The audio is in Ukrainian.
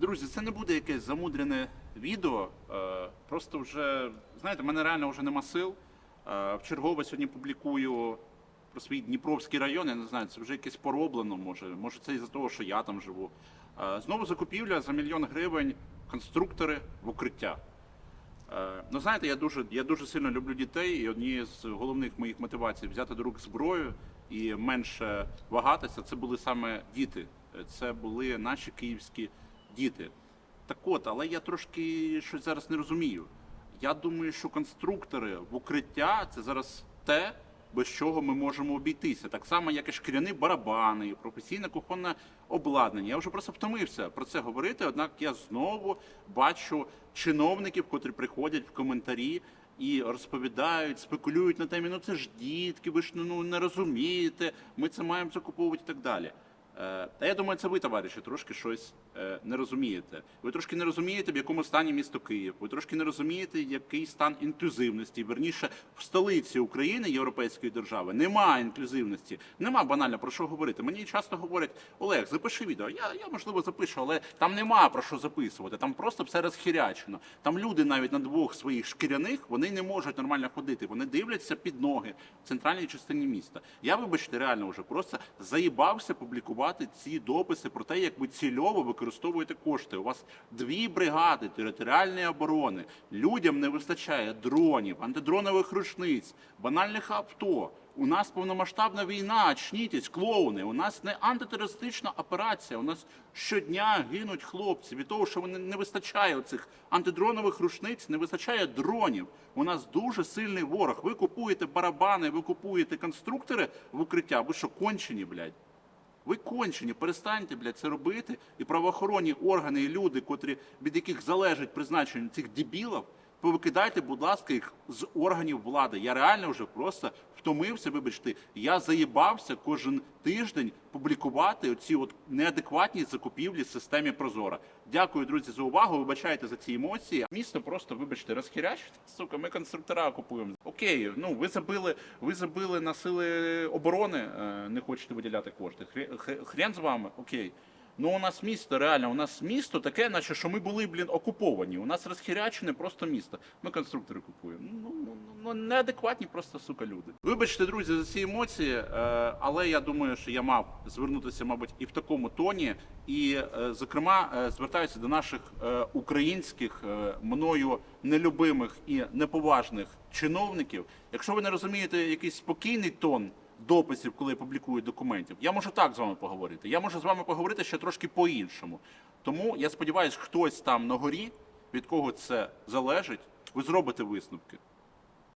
Друзі, це не буде якесь замудрене відео. е, Просто вже, знаєте, в мене реально вже нема сил. Е, В чергове сьогодні публікую про свій Дніпровський район. Я не знаю, це вже якесь пороблено, може. Може, це із-за того, що я там живу. Е, Знову закупівля за мільйон гривень конструктори в укриття. Ну, знаєте, я дуже, я дуже сильно люблю дітей, і однією з головних моїх мотивацій взяти до рук зброю і менше вагатися, це були саме діти. Це були наші київські діти. Так от, але я трошки щось зараз не розумію. Я думаю, що конструктори в укриття це зараз те, без чого ми можемо обійтися. Так само, як і шкіряні барабани, професійне кухонне обладнання. Я вже просто втомився про це говорити. Однак я знову бачу чиновників, котрі приходять в коментарі і розповідають, спекулюють на темі, ну це ж дітки, ви ж ну не розумієте, ми це маємо закуповувати і так далі. Е, Та я думаю, це ви, товариші, трошки щось е, не розумієте. Ви трошки не розумієте, в якому стані місто Київ. Ви трошки не розумієте, який стан інклюзивності. Верніше, в столиці України, європейської держави, немає інклюзивності. Нема банально про що говорити. Мені часто говорять, Олег, запиши відео. Я, я можливо запишу, але там нема про що записувати. Там просто все розхірячено. Там люди навіть на двох своїх шкіряних вони не можуть нормально ходити. Вони дивляться під ноги в центральній частині міста. Я, вибачте, реально вже просто заїбався публікувати ці дописи про те, як ви цільово використовуєте кошти. У вас дві бригади територіальної оборони. Людям не вистачає дронів, антидронових рушниць, банальних авто. У нас повномасштабна війна, чнітесь, клоуни. У нас не антитерористична операція. У нас щодня гинуть хлопці від того, що не вистачає цих антидронових рушниць, не вистачає дронів. У нас дуже сильний ворог. Ви купуєте барабани, ви купуєте конструктори в укриття. Ви що кончені, блядь? Ви кончені, перестаньте, блядь, це робити. І правоохоронні органи і люди, котрі від яких залежить призначення цих дебілів, повикидайте, будь ласка, їх з органів влади. Я реально вже просто втомився, вибачте. Я заїбався кожен тиждень публікувати оці от неадекватні закупівлі в системі Прозора. Дякую, друзі, за увагу. Вибачайте за ці емоції. Місто просто, вибачте, розхірячить. Сука, ми конструктора купуємо. Окей, ну ви забили, ви забили на сили оборони, е, не хочете виділяти кошти. Хрен з вами, окей. Ну, у нас місто, реально, у нас місто таке, наче що ми були, блін, окуповані. У нас розхірячене просто місто. Ми конструктори купуємо. Ну, ну, ну неадекватні просто, сука, люди. Вибачте, друзі, за ці емоції, е, але я думаю, що я мав звернутися, мабуть, і в такому тоні. І, е, зокрема, е, звертаюся до наших українських мною нелюбимих і неповажних чиновників. Якщо ви не розумієте якийсь спокійний тон дописів, коли публікують документів. Я можу так з вами поговорити. Я можу з вами поговорити ще трошки по-іншому. Тому я сподіваюся, хтось там на горі, від кого це залежить, ви зробите висновки.